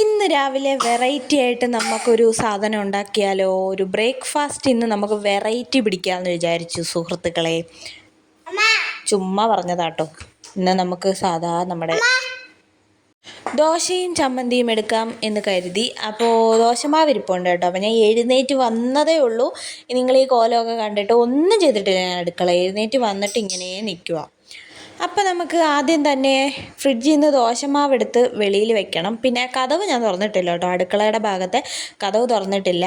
ഇന്ന് രാവിലെ വെറൈറ്റി ആയിട്ട് നമുക്കൊരു സാധനം ഉണ്ടാക്കിയാലോ? ഒരു ബ്രേക്ക്ഫാസ്റ്റ് ഇന്ന് നമുക്ക് വെറൈറ്റി പിടിക്കാമെന്ന് വിചാരിച്ചു സുഹൃത്തുക്കളെ. ചുമ്മാ പറഞ്ഞതാട്ടോ. ഇന്ന് നമുക്ക് സാധാ നമ്മുടെ ദോശയും ചമ്മന്തിയും എടുക്കാം എന്ന് കരുതി. അപ്പോൾ ദോശമാവിരിപ്പുണ്ട് കേട്ടോ. അപ്പോൾ ഞാൻ എഴുന്നേറ്റ് വന്നതേ ഉള്ളൂ. നിങ്ങൾ ഈ കോലമൊക്കെ കണ്ടിട്ട് ഒന്നും ചെയ്തിട്ടില്ല ഞാൻ അടുക്കള എഴുന്നേറ്റ് വന്നിട്ട് ഇങ്ങനെ നിൽക്കുക അപ്പോൾ നമുക്ക് ആദ്യം തന്നെ ഫ്രിഡ്ജിൽ നിന്ന് ദോശമാവ് എടുത്ത് വെളിയിൽ വെക്കണം. പിന്നെ കതവ് ഞാൻ തുറന്നിട്ടില്ല കേട്ടോ. അടുക്കളയുടെ ഭാഗത്തെ കതവ് തുറന്നിട്ടില്ല.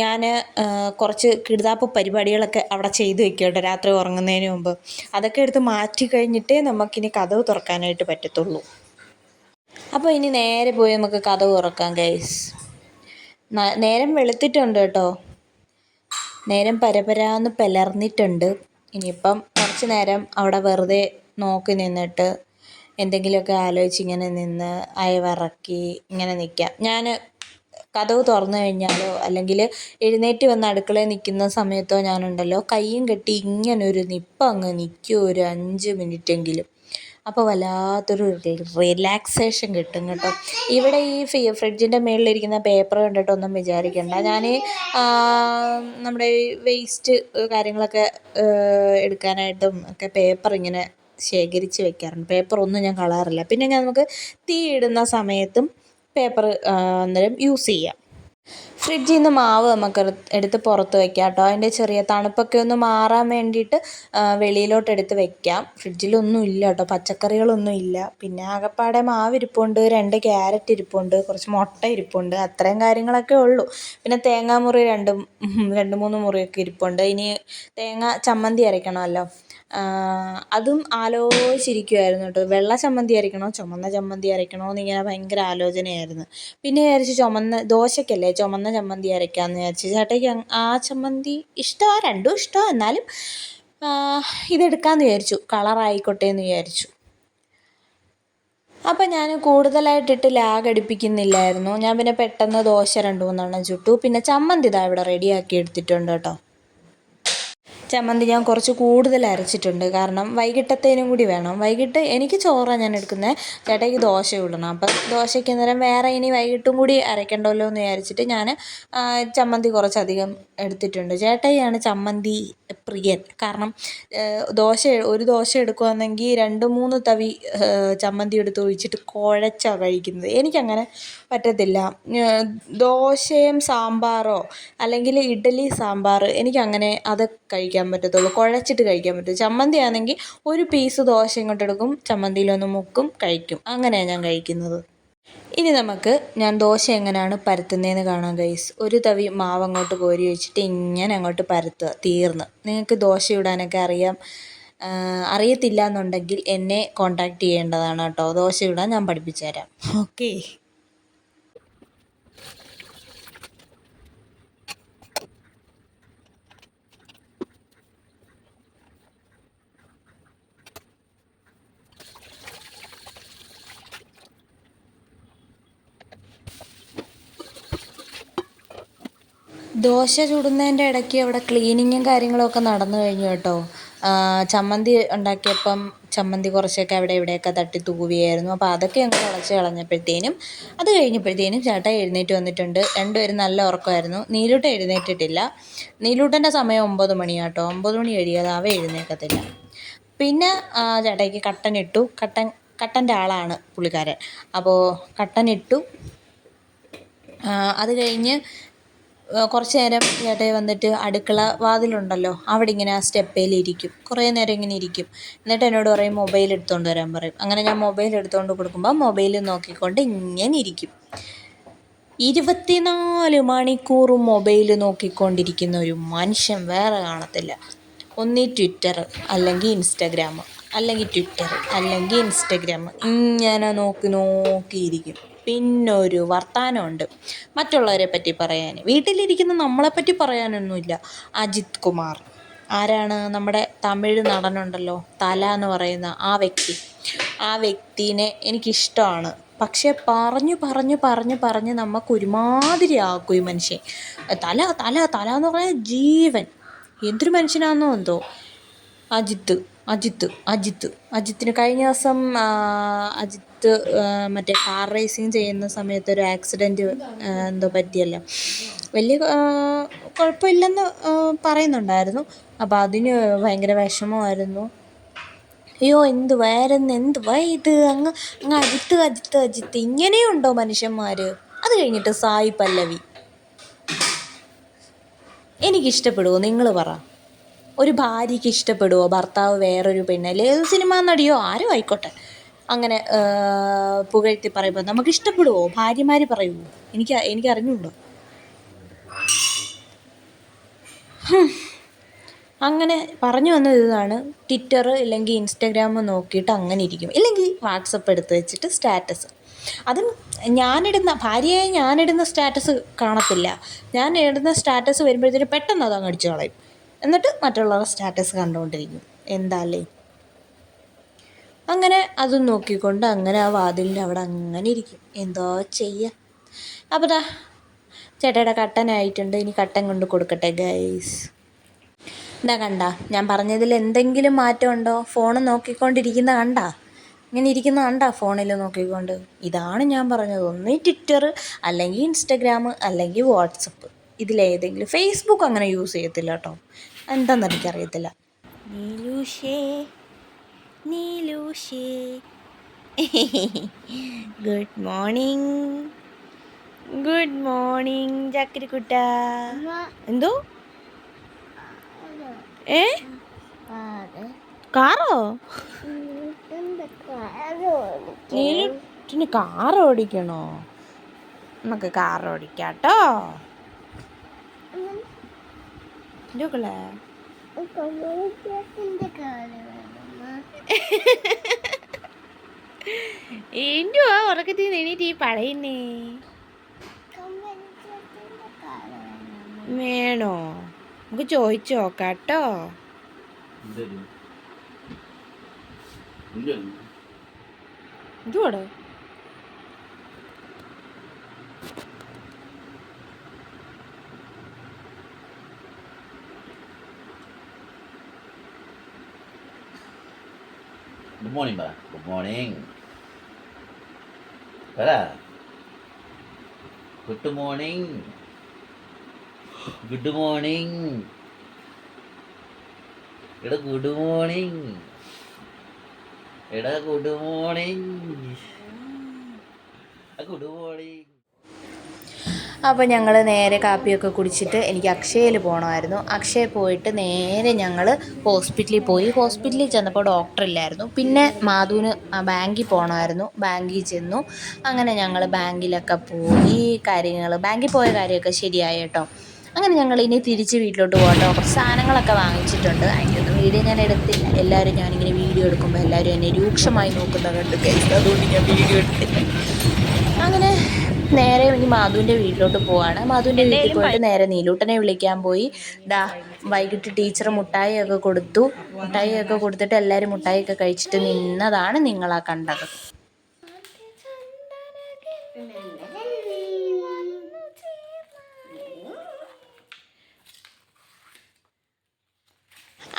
ഞാൻ കുറച്ച് കിടുതാപ്പ് പരിപാടികളൊക്കെ അവിടെ ചെയ്ത് വെക്കും കേട്ടോ രാത്രി ഉറങ്ങുന്നതിന് മുമ്പ്. അതൊക്കെ എടുത്ത് മാറ്റി കഴിഞ്ഞിട്ടേ നമുക്കിനി കതവ് തുറക്കാനായിട്ട് പറ്റത്തുള്ളൂ. അപ്പോൾ ഇനി നേരെ പോയി നമുക്ക് കതവ് തുറക്കാം ഗൈസ് നേരം വെളുത്തിട്ടുണ്ട് കേട്ടോ. നേരം പരപരാന്ന് പിളർന്നിട്ടുണ്ട് ഇനിയിപ്പം കുറച്ച് നേരം അവിടെ വെറുതെ നോക്കി നിന്നിട്ട് എന്തെങ്കിലുമൊക്കെ ആലോചിച്ച് ഇങ്ങനെ നിന്ന് അയവിറക്കി ഇങ്ങനെ നിൽക്കാം ഞാൻ കതവ് തുറന്നു കഴിഞ്ഞാലോ അല്ലെങ്കിൽ എഴുന്നേറ്റ് വന്ന് അടുക്കളയിൽ നിൽക്കുന്ന സമയത്തോ ഞാനുണ്ടല്ലോ കയ്യും കെട്ടി ഇങ്ങനെ ഒരു നിപ്പ് അങ്ങ് നിൽക്കും ഒരു അഞ്ച് മിനിറ്റെങ്കിലും. അപ്പോൾ വല്ലാത്തൊരു റിലാക്സേഷൻ കിട്ടും കേട്ടോ. ഇവിടെ ഈ ഫ്രിഡ്ജിന്റെ മുകളിലിരിക്കുന്ന പേപ്പർ കണ്ടിട്ടൊന്നും വിചാരിക്കണ്ട. ഞാൻ നമ്മുടെ വേസ്റ്റ് കാര്യങ്ങളൊക്കെ എടുക്കാനായിട്ടും ഒക്കെ പേപ്പർ ഇങ്ങനെ ശേഖരിച്ച് വെക്കാറുണ്ട്. പേപ്പർ ഒന്നും ഞാൻ കളയാറില്ല. പിന്നെ ഞാൻ നമുക്ക് തീ ഇടുന്ന സമയത്തും പേപ്പർ അന്നേരം യൂസ് ചെയ്യാം. ഫ്രിഡ്ജിൽ നിന്ന് മാവ് നമുക്ക് എടുത്ത് പുറത്ത് വെക്കാം കേട്ടോ. അതിന്റെ ചെറിയ തണുപ്പൊക്കെ ഒന്ന് മാറാൻ വേണ്ടിയിട്ട് വെളിയിലോട്ട് എടുത്ത് വെക്കാം. ഫ്രിഡ്ജിലൊന്നും ഇല്ല കേട്ടോ. പച്ചക്കറികളൊന്നും ഇല്ല. പിന്നെ ആകപ്പാടെ മാവ് ഇരിപ്പുണ്ട്. രണ്ട് ക്യാരറ്റ് ഇരിപ്പുണ്ട്. കുറച്ച് മുട്ട ഇരിപ്പുണ്ട്. അത്രയും കാര്യങ്ങളൊക്കെ ഉള്ളൂ. പിന്നെ തേങ്ങാമുറി രണ്ട് രണ്ട് മൂന്ന് മുറിയൊക്കെ ഇരിപ്പുണ്ട്. ഇനി തേങ്ങ ചമ്മന്തി അരയ്ക്കണമല്ലോ. അതും ആലോചിച്ചിരിക്കുമായിരുന്നു കേട്ടോ. വെള്ള ചമ്മന്തി അരയ്ക്കണോ ചുമന്ന ചമ്മന്തി അരയ്ക്കണോ എന്നിങ്ങനെ ഭയങ്കര ആലോചനയായിരുന്നു. പിന്നെ വിചാരിച്ചു ചുമന്ന ദോശയ്ക്കല്ലേ ചുമന്ന ചമ്മന്തി അരയ്ക്കാമെന്ന് വിചാരിച്ചു. ചേട്ടയ്ക്ക് ആ ചമ്മന്തി ഇഷ്ടമാണ് രണ്ടും ഇഷ്ടമാണ് എന്നാലും ഇതെടുക്കാമെന്ന് വിചാരിച്ചു. കളറായിക്കോട്ടെ എന്ന് വിചാരിച്ചു. അപ്പം ഞാൻ കൂടുതലായിട്ടിട്ട് ലാഗ് അടിപ്പിക്കുന്നില്ലായിരുന്നു. ഞാൻ പിന്നെ പെട്ടെന്ന് ദോശ രണ്ട് മൂന്നെണ്ണം ചുട്ടു. പിന്നെ ചമ്മന്തി ഇതാ ഇവിടെ റെഡിയാക്കി എടുത്തിട്ടുണ്ട് കേട്ടോ. ചമ്മന്തി ഞാൻ കുറച്ച് കൂടുതൽ അരച്ചിട്ടുണ്ട്. കാരണം വൈകിട്ടത്തേനും കൂടി വേണം. വൈകിട്ട് എനിക്ക് ചോറാണ് ഞാൻ എടുക്കുന്നത് ചേട്ടയ്ക്ക് ദോശ ഇടണം. അപ്പം ദോശയ്ക്ക് അന്നേരം വേറെ ഇനി വൈകിട്ടും കൂടി അരയ്ക്കണ്ടല്ലോ എന്ന് വിചാരിച്ചിട്ട് ഞാൻ ചമ്മന്തി കുറച്ചധികം എടുത്തിട്ടുണ്ട്. ചേട്ടായിയാണ് ചമ്മന്തി പ്രിയൻ. കാരണം ദോശ ഒരു ദോശ എടുക്കുകയാണെങ്കിൽ രണ്ട് മൂന്ന് തവി ചമ്മന്തി എടുത്ത് ഒഴിച്ചിട്ട് കുഴച്ചാണ് കഴിക്കുന്നത്. എനിക്കങ്ങനെ പറ്റത്തില്ല. ദോശയും സാമ്പാറോ അല്ലെങ്കിൽ ഇഡ്ഡലി സാമ്പാർ എനിക്കങ്ങനെ അത് കഴിക്കാൻ പറ്റത്തുള്ളൂ. കുഴച്ചിട്ട് കഴിക്കാൻ പറ്റും ചമ്മന്തി ആണെങ്കിൽ ഒരു പീസ് ദോശ ഇങ്ങോട്ട് എടുക്കും ചമ്മന്തിയിലൊന്ന് മുക്കും കഴിക്കും. അങ്ങനെയാണ് ഞാൻ കഴിക്കുന്നത്. ഇനി നമുക്ക് ഞാൻ ദോശ എങ്ങനെയാണ് പരത്തുന്നതെന്ന് കാണാം ഗൈസ് ഒരു തവി മാവ് അങ്ങോട്ട് കോരി വെച്ചിട്ട് ഇങ്ങനെ അങ്ങോട്ട് പരത്തുക തീർന്ന്. നിങ്ങൾക്ക് ദോശ ഇടാനൊക്കെ അറിയാം. അറിയത്തില്ല എന്നുണ്ടെങ്കിൽ എന്നെ കോണ്ടാക്ട് ചെയ്യേണ്ടതാണ് കേട്ടോ. ദോശ ഇടാൻ ഞാൻ പഠിപ്പിച്ചു തരാം ഓക്കേ ദോശ ചുടുന്നതിന്റെ ഇടയ്ക്ക് അവിടെ ക്ലീനിങ്ങും കാര്യങ്ങളൊക്കെ നടന്നു കഴിഞ്ഞു കേട്ടോ. ചമ്മന്തി ഉണ്ടാക്കിയപ്പം ചമ്മന്തി കുറച്ചൊക്കെ അവിടെ ഇവിടെയൊക്കെ തട്ടി തൂവിയായിരുന്നു. അപ്പോൾ അതൊക്കെ ഞങ്ങൾ തുളച്ച് കളഞ്ഞപ്പോഴത്തേനും അത് കഴിഞ്ഞപ്പോഴത്തേനും ചേട്ട എഴുന്നേറ്റ് വന്നിട്ടുണ്ട്. രണ്ടുപേരും നല്ല ഉറക്കമായിരുന്നു. നീലൂട്ട എഴുന്നേറ്റിട്ടില്ല. നീലൂട്ടന്റെ സമയം ഒമ്പത് മണിയാട്ടോ ഒമ്പത് മണി കഴിയാതെ അവ എഴുന്നേക്കത്തില്ല പിന്നെ ചേട്ടയ്ക്ക് കട്ടൻ ഇട്ടു. കട്ടൻ കട്ടന്റെ ആളാണ് പുള്ളിക്കാരൻ. അപ്പോൾ കട്ടൻ ഇട്ടു. അത് കഴിഞ്ഞ് കുറച്ച് നേരം ചേട്ടായി വന്നിട്ട് അടുക്കള വാതിലുണ്ടല്ലോ അവിടെ ഇങ്ങനെ ആ സ്റ്റെപ്പേൽ ഇരിക്കും. കുറേ നേരം ഇങ്ങനെ ഇരിക്കും. എന്നിട്ട് എന്നോട് പറയും മൊബൈൽ എടുത്തുകൊണ്ട് വരാൻ പറയും. അങ്ങനെ ഞാൻ മൊബൈൽ എടുത്തുകൊണ്ട് കൊടുക്കുമ്പോൾ മൊബൈൽ നോക്കിക്കൊണ്ട് ഇങ്ങനെ ഇരിക്കും. ഇരുപത്തിനാല് മണിക്കൂറും മൊബൈൽ നോക്കിക്കൊണ്ടിരിക്കുന്ന ഒരു മനുഷ്യൻ വേറെ കാണത്തില്ല. ഒന്നീ ട്വിറ്റർ അല്ലെങ്കിൽ ഇൻസ്റ്റഗ്രാം അല്ലെങ്കിൽ ട്വിറ്റർ അല്ലെങ്കിൽ ഇൻസ്റ്റഗ്രാം ഇങ്ങനെ നോക്കി നോക്കിയിരിക്കും. പിന്നൊരു വർത്തമാനമുണ്ട് മറ്റുള്ളവരെ പറ്റി പറയാൻ വീട്ടിലിരിക്കുന്ന നമ്മളെപ്പറ്റി പറയാനൊന്നുമില്ല. അജിത് കുമാർ. ആരാണ്? നമ്മുടെ തമിഴ് നടനുണ്ടല്ലോ. തല എന്ന് പറയുന്ന ആ വ്യക്തി. ആ വ്യക്തിനെ എനിക്കിഷ്ടമാണ്. പക്ഷേ പറഞ്ഞു പറഞ്ഞു പറഞ്ഞു പറഞ്ഞ് നമുക്ക് ഒരുമാതിരി ആക്കും ഈ മനുഷ്യൻ. തല തല തല എന്ന് പറഞ്ഞാൽ ജീവൻ. എന്തൊരു മനുഷ്യനാണെന്നോ എന്തോ. അജിത്ത്. അജിത്ത് അജിത്ത്. അജിത്തിന് കഴിഞ്ഞ ദിവസം അജിത്ത് മറ്റേ കാർ റേസിങ് ചെയ്യുന്ന സമയത്ത് ഒരു ആക്സിഡന്റ് എന്തോ പറ്റിയല്ലോ. വലിയ കുഴപ്പമില്ലെന്ന് പറയുന്നുണ്ടായിരുന്നു. അപ്പോൾ അതിന് ഭയങ്കര വിഷമമായിരുന്നു. അയ്യോ എന്ത് വേറെന്ന് എന്ത് വാ ഇത് അങ്ങ് അങ്ങ് അജിത്ത് അജിത്ത് അജിത്ത്. ഇങ്ങനെയുണ്ടോ മനുഷ്യന്മാർ അത് കഴിഞ്ഞിട്ട് സായി പല്ലവി. എനിക്കിഷ്ടപ്പെടുമോ നിങ്ങൾ പറ. ഒരു ഭാര്യയ്ക്ക് ഇഷ്ടപ്പെടുമോ ഭർത്താവ് വേറൊരു പെണ്ണല്ലേ ഏത് സിനിമാ നടിയോ ആരും ആയിക്കോട്ടെ. അങ്ങനെ പുകഴ്ത്തി പറയുമ്പോൾ നമുക്ക് ഇഷ്ടപ്പെടുമോ ഭാര്യമാർ പറയുമോ എനിക്ക് എനിക്ക് അറിഞ്ഞുണ്ടോ അങ്ങനെ പറഞ്ഞു വന്നത് ഇതാണ്. ട്വിറ്റർ ഇല്ലെങ്കിൽ ഇൻസ്റ്റാഗ്രാം നോക്കിയിട്ട് അങ്ങനെ ഇരിക്കും. ഇല്ലെങ്കിൽ വാട്സപ്പ് എടുത്ത് വെച്ചിട്ട് സ്റ്റാറ്റസ് അതും ഞാനിടുന്ന ഭാര്യയായി ഞാനിടുന്ന സ്റ്റാറ്റസ് കാണത്തില്ല. ഞാൻ ഇടുന്ന സ്റ്റാറ്റസ് വരുമ്പോഴത്തേക്കും പെട്ടെന്ന് അത് അടിച്ചു കളയും. എന്നിട്ട് മറ്റുള്ളവരുടെ സ്റ്റാറ്റസ് കണ്ടുകൊണ്ടിരിക്കും എന്താല്ലേ? അങ്ങനെ അതും നോക്കിക്കൊണ്ട് അങ്ങനെ ആ വാതിലിന്റെ അവിടെ അങ്ങനെ ഇരിക്കും. എന്തോ ചെയ്യുക അപ്പോൾ ദാ ചേട്ടയുടെ കട്ടനായിട്ടുണ്ട് ഇനി കട്ടൻ കൊണ്ട് കൊടുക്കട്ടെ ഗൈസ് ഇതാ കണ്ട ഞാൻ പറഞ്ഞതിൽ എന്തെങ്കിലും മാറ്റമുണ്ടോ ഫോൺ നോക്കിക്കൊണ്ടിരിക്കുന്ന കണ്ട? ഇങ്ങനെ ഇരിക്കുന്ന കണ്ട ഫോണിൽ നോക്കിക്കൊണ്ട്? ഇതാണ് ഞാൻ പറഞ്ഞത്. ഒന്ന് ട്വിറ്റർ അല്ലെങ്കിൽ ഇൻസ്റ്റഗ്രാം അല്ലെങ്കിൽ വാട്സപ്പ് ഇതിലേതെങ്കിലും ഫേസ്ബുക്ക് അങ്ങനെ യൂസ് ചെയ്യത്തില്ല കേട്ടോ. എന്താണെന്ന് എനിക്കറിയത്തില്ല. നീലൂഷേ നീലൂഷേ. ഗുഡ് മോർണിംഗ് ഗുഡ് മോർണിംഗ് ചക്കരിക്കുട്ട. എന്തോ? ഏ? കാറോ? നീലിന് കാർ ഓടിക്കണോ? നമുക്ക് കാർ ഓടിക്കാട്ടോ. എന്തുക്കളെ എന്തുവാ ഉറക്കത്തിൽ എണീറ്റ് ഈ പറയുന്നേ വേണോ? നമുക്ക് ചോദിച്ചു നോക്കാട്ടോ എന്തുവാടോ ഗുഡ് മോർണിംഗ് പറ ഗുഡ് മോർണിംഗ് പറ ഗുഡ് മോർണിംഗ് ഗുഡ് മോർണിംഗ് എടാ ഗുഡ് മോർണിംഗ് എടാ ഗുഡ് മോർണിംഗ് ഗുഡ് മോർണിംഗ് അപ്പോൾ ഞങ്ങൾ നേരെ കാപ്പിയൊക്കെ കുടിച്ചിട്ട് എനിക്ക് അക്ഷയയിൽ പോകണമായിരുന്നു അക്ഷയ പോയിട്ട് നേരെ ഞങ്ങൾ ഹോസ്പിറ്റലിൽ പോയി. ഹോസ്പിറ്റലിൽ ചെന്നപ്പോൾ ഡോക്ടർ ഇല്ലായിരുന്നു. പിന്നെ മാധുവിന് ബാങ്കിൽ പോകണമായിരുന്നു ബാങ്കിൽ ചെന്നു. അങ്ങനെ ഞങ്ങൾ ബാങ്കിലൊക്കെ പോയി കാര്യങ്ങൾ ബാങ്കിൽ പോയ കാര്യമൊക്കെ ശരിയായി കേട്ടോ. അങ്ങനെ ഞങ്ങൾ ഇനി തിരിച്ച് വീട്ടിലോട്ട് പോകട്ടോ കുറച്ച് സാധനങ്ങളൊക്കെ വാങ്ങിച്ചിട്ടുണ്ട്. അതിന്റെ ഒന്നും വീഡിയോ ഞാൻ എടുത്തില്ല. എല്ലാവരും ഞാനിങ്ങനെ വീഡിയോ എടുക്കുമ്പോൾ എല്ലാവരും എന്നെ രൂക്ഷമായി നോക്കുന്നത് കണ്ടു അതുകൊണ്ട് ഞാൻ വീഡിയോ എടുത്തില്ല. നേരെ ഇനി മാധുവിന്റെ വീട്ടിലോട്ട് പോവാണ്. മാധുവിന്റെ വീട്ടിൽ പോയിട്ട് നേരെ നീലൂട്ടനെ വിളിക്കാൻ പോയി. ദാ വൈകിട്ട് ടീച്ചർ മുട്ടായി ഒക്കെ കൊടുത്തു. മുട്ടായി ഒക്കെ കൊടുത്തിട്ട് എല്ലാവരും മുട്ടായി ഒക്കെ കഴിച്ചിട്ട് നിന്നതാണ് നിങ്ങളാ കണ്ടത്.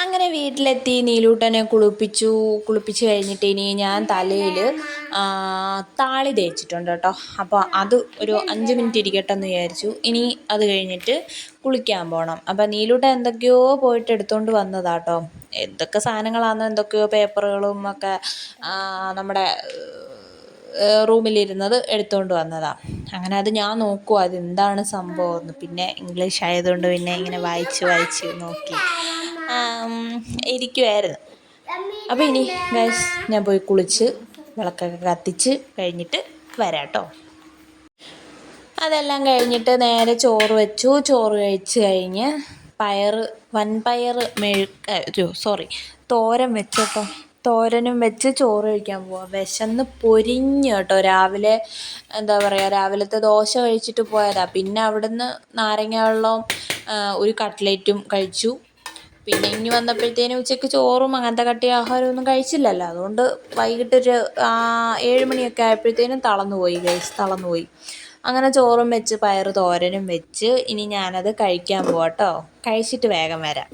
അങ്ങനെ വീട്ടിലെത്തി നീലൂട്ടനെ കുളിപ്പിച്ചു. കുളിപ്പിച്ച് കഴിഞ്ഞിട്ട് ഇനി ഞാൻ തലയിൽ താളി തേച്ചിട്ടുണ്ട് കേട്ടോ. അപ്പോൾ അത് ഒരു അഞ്ച് മിനിറ്റ് ഇരിക്കട്ടെ എന്ന് വിചാരിച്ചു. ഇനി അത് കഴിഞ്ഞിട്ട് കുളിക്കാൻ പോകണം അപ്പോൾ നീലൂട്ടൻ എന്തൊക്കെയോ പോയിട്ട് എടുത്തുകൊണ്ട് വന്നതാട്ടോ എന്തൊക്കെ സാധനങ്ങളാണെന്നോ എന്തൊക്കെയോ പേപ്പറുകളും ഒക്കെ നമ്മുടെ റൂമിലിരുന്നത് എടുത്തുകൊണ്ട് വന്നതാണ് അങ്ങനെ അത് ഞാൻ നോക്കുവാ അതെന്താണ് സംഭവം എന്ന്. പിന്നെ ഇംഗ്ലീഷ് ആയതുകൊണ്ട് പിന്നെ ഇങ്ങനെ വായിച്ച് വായിച്ച് നോക്കി. ഇരിക്കുമായിരുന്നു അപ്പോൾ ഇനി ഗൈസ് ഞാൻ പോയി കുളിച്ച് വിളക്കൊക്കെ കത്തിച്ച് കഴിഞ്ഞിട്ട് വരാം കേട്ടോ അതെല്ലാം കഴിഞ്ഞിട്ട് നേരെ ചോറ് വെച്ചു. ചോറ് കഴിച്ച് കഴിഞ്ഞ് പയർ വൻപയർ മെഴു സോറി തോരൻ വെച്ചോട്ടോ. തോരനും വെച്ച് ചോറ് കഴിക്കാൻ പോവാം. വിശന്ന് പൊരിഞ്ഞ് കേട്ടോ. രാവിലെ എന്താ പറയുക രാവിലത്തെ ദോശ കഴിച്ചിട്ട് പോയതാണ് പിന്നെ അവിടുന്ന് നാരങ്ങ വെള്ളവും ഒരു കട്ട്ലേറ്റും കഴിച്ചു. പിന്നെ ഇനി വന്നപ്പോഴത്തേനും ഉച്ചയ്ക്ക് ചോറും അങ്ങനത്തെ കട്ടി ആഹാരം ഒന്നും കഴിച്ചില്ലല്ലോ. അതുകൊണ്ട് വൈകിട്ടൊരു ഏഴ് മണിയൊക്കെ ആയപ്പോഴത്തേനും തളർന്നുപോയി ഗൈസ് തളർന്നുപോയി അങ്ങനെ ചോറും വെച്ച് പയർ തോരനും വെച്ച് ഇനി ഞാനത് കഴിക്കാൻ പോകട്ടോ കഴിച്ചിട്ട് വേഗം വരാം.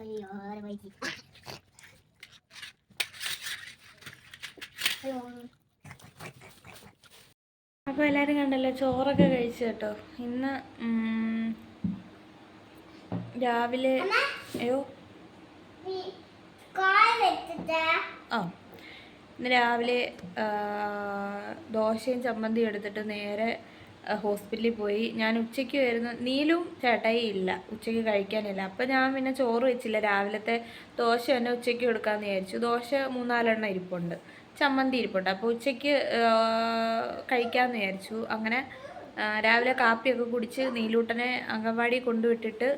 അയ്യോ. അപ്പോൾ എല്ലാവരും കണ്ടല്ലോ ചോറൊക്കെ കഴിച്ചു കേട്ടോ. ഇന്ന് രാവിലെ അയ്യോ. ആ ഇന്ന് രാവിലെ ദോശയും ചമ്മന്തിയും എടുത്തിട്ട് നേരെ ഹോസ്പിറ്റലിൽ പോയി. ഞാൻ ഉച്ചയ്ക്ക് വരുന്ന. നീലും ചേട്ടായി ഇല്ല. ഉച്ചയ്ക്ക് കഴിക്കാനില്ല. അപ്പം ഞാൻ പിന്നെ ചോറ് വെച്ചില്ല. രാവിലത്തെ ദോശ തന്നെ ഉച്ചയ്ക്ക് കൊടുക്കാമെന്ന് വിചാരിച്ചു. ദോശ മൂന്നാലെണ്ണം ഇരിപ്പുണ്ട്. ചമ്മന്തി ഇരിപ്പുണ്ട് അപ്പോൾ ഉച്ചയ്ക്ക് കഴിക്കാമെന്ന് വിചാരിച്ചു. അങ്ങനെ രാവിലെ കാപ്പിയൊക്കെ കുടിച്ച് നീലൂട്ടനെ അംഗൻവാടി കൊണ്ടുവിട്ടിട്ട്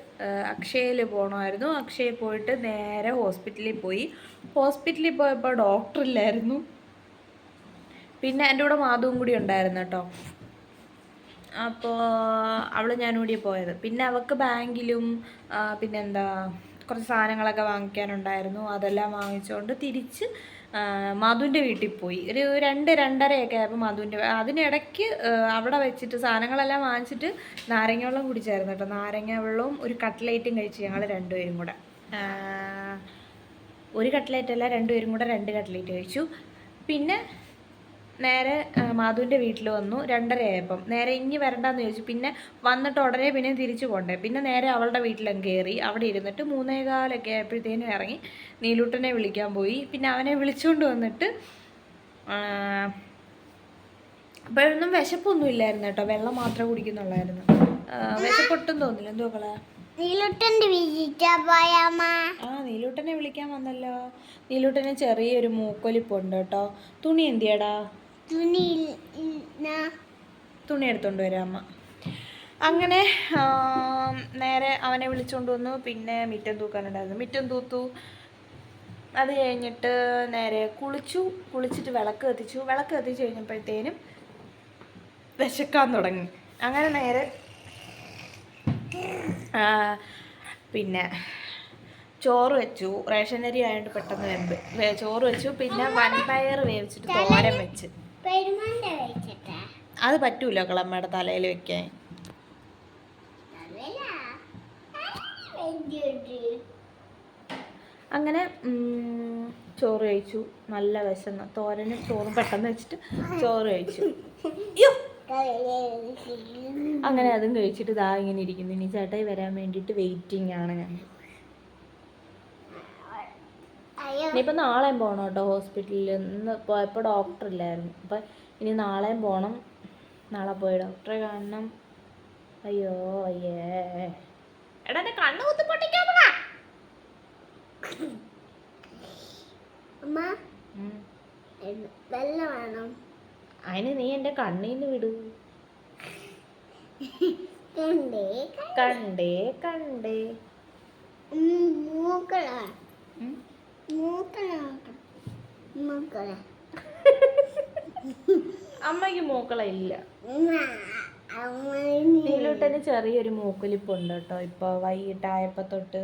അക്ഷയയിൽ പോകണമായിരുന്നു അക്ഷയയിൽ പോയിട്ട് നേരെ ഹോസ്പിറ്റലിൽ പോയി. ഹോസ്പിറ്റലിൽ പോയപ്പോൾ ഡോക്ടർ ഇല്ലായിരുന്നു. പിന്നെ എന്റെ കൂടെ മാധവും കൂടി ഉണ്ടായിരുന്നു കേട്ടോ. അപ്പോൾ അവൾ ഞാനും കൂടി പോയത്. പിന്നെ അവൾക്ക് ബാങ്കിലും പിന്നെന്താ കുറച്ച് സാധനങ്ങളൊക്കെ വാങ്ങിക്കാനുണ്ടായിരുന്നു. അതെല്ലാം വാങ്ങിച്ചുകൊണ്ട് തിരിച്ച് മധുവിന്റെ വീട്ടിൽ പോയി. ഒരു രണ്ട് രണ്ടരയൊക്കെ ആയപ്പോൾ മധുവിന്റെ അതിനിടയ്ക്ക് അവിടെ വെച്ചിട്ട് സാധനങ്ങളെല്ലാം വാങ്ങിച്ചിട്ട് നാരങ്ങ വെള്ളം കുടിച്ചായിരുന്നു കേട്ടോ. നാരങ്ങ വെള്ളവും ഒരു കട്ട്ലേറ്റും കഴിച്ച് ഞങ്ങൾ രണ്ടുപേരും കൂടെ. ഒരു കട്ട്ലേറ്റ് അല്ല രണ്ടുപേരും കൂടെ രണ്ട് കട്ട്ലേറ്റ് കഴിച്ചു. പിന്നെ നേരെ മാധുവിന്റെ വീട്ടിൽ വന്നു രണ്ടരയായപ്പം. നേരെ ഇനി വരണ്ടെന്ന് ചോദിച്ചു. പിന്നെ വന്നിട്ട് ഉടനെ പിന്നെ തിരിച്ചു പോണ്ടേ. പിന്നെ നേരെ അവളുടെ വീട്ടിലും കയറി അവിടെ ഇരുന്നിട്ട് മൂന്നേകാലൊക്കെ ആയപ്പോഴത്തേനും ഇറങ്ങി നീലൂട്ടനെ വിളിക്കാൻ പോയി. പിന്നെ അവനെ വിളിച്ചുകൊണ്ട് വന്നിട്ട് അപ്പോഴൊന്നും വിശപ്പൊന്നും ഇല്ലായിരുന്നു കേട്ടോ. വെള്ളം മാത്രം കുടിക്കുന്നുള്ളായിരുന്നു. വിശപ്പൊട്ടും തോന്നില്ല എന്തോ കളാ? വീട്ടിൽ പോയാമ്മ ആ നീലൂട്ടനെ വിളിക്കാൻ വന്നല്ലോ. നീലൂട്ടന് ചെറിയൊരു മൂക്കൊലിപ്പുണ്ട് കേട്ടോ. തുണി എന്തിയടാ? തുണി തുണി എടുത്തുകൊണ്ട് വരാം അമ്മ. അങ്ങനെ നേരെ അവനെ വിളിച്ചോണ്ട് വന്നു. പിന്നെ മിറ്റം തൂക്കാനുണ്ടായിരുന്നു. മിറ്റം തൂത്തു. അത് കഴിഞ്ഞിട്ട് നേരെ കുളിച്ചു. കുളിച്ചിട്ട് വിളക്ക് കത്തിച്ചു. വിളക്ക് കത്തിച്ച് കഴിഞ്ഞപ്പോഴത്തേനും വിശക്കാൻ തുടങ്ങി. അങ്ങനെ നേരെ പിന്നെ ചോറ് വെച്ചു. റേഷൻ അരി ആയതുകൊണ്ട് പെട്ടെന്ന് വെമ്പ്. ചോറ് വെച്ചു. പിന്നെ വൻപയർ വേവിച്ചിട്ട് തോരൻ വെച്ച്. അത് പറ്റൂല കളമ്മയുടെ തലയിൽ വെക്കാൻ. അങ്ങനെ ചോറ് കഴിച്ചു. നല്ല വിശന്ന്. തോരനും ചോറും പെട്ടെന്ന് വെച്ചിട്ട് ചോറ് കഴിച്ചു. അങ്ങനെ അതും കഴിച്ചിട്ട് ഇതാ ഇങ്ങനെ ഇരിക്കുന്നു. ഇനി ചേട്ടായി വരാൻ വേണ്ടിയിട്ട് വെയിറ്റിംഗ് ആണ് ഞാൻ. ഇനിയിപ്പോൾ നാളെയും പോകണം കേട്ടോ ഹോസ്പിറ്റലിൽ. ഇന്ന് പോയപ്പോൾ ഡോക്ടർ ഇല്ലായിരുന്നു. അപ്പം ഇനി നാളെയും പോകണം നാളെ പോയി ഡോക്ടറെ കാണണം. അയ്യോ അയ്യേ. എടാ എന്റെ കണ്ണ് കുത്തി പൊട്ടിക്കാൻ അമ്മ വെള്ളം വേണം? അതിന് നീ എന്റെ കണ്ണീന്ന് വിടൂ. കണ്ടേ കണ്ടേ. കണ്ടേ മൂക്കള ഉം. മൂക്കള. മൂക്കള അമ്മയ്ക്ക് മൂക്കള ഇല്ല. നീലോട്ടന് ചെറിയൊരു മൂക്കലിപ്പുണ്ട് കേട്ടോ. ഇപ്പൊ വൈകിട്ടായപ്പോ തൊട്ട്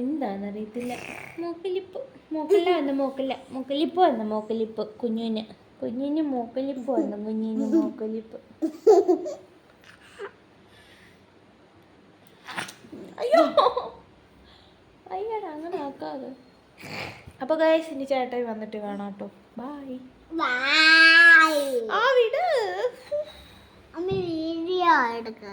എന്താണെന്നറിയത്തില്ല മൂക്കലിപ്പ് മൂക്കല്ല വന്ന മൂക്കല്ല. മൂക്കലിപ്പ് വന്ന മൂക്കലിപ്പ് കുഞ്ഞിന്. കുഞ്ഞിന് മൂക്കലിപ്പ് വന്ന കുഞ്ഞിന് മൂക്കലിപ്പ്. അയ്യോ. അയ്യടാ അങ്ങനെ ആക്കാതെ. അപ്പോൾ ഗൈസ് ഇനി ചേട്ടായി വന്നിട്ട് കാണാം കേട്ടോ ബായ് ബൈ ആ വിട്. അമ്മ വീഡിയോ എടുക്ക.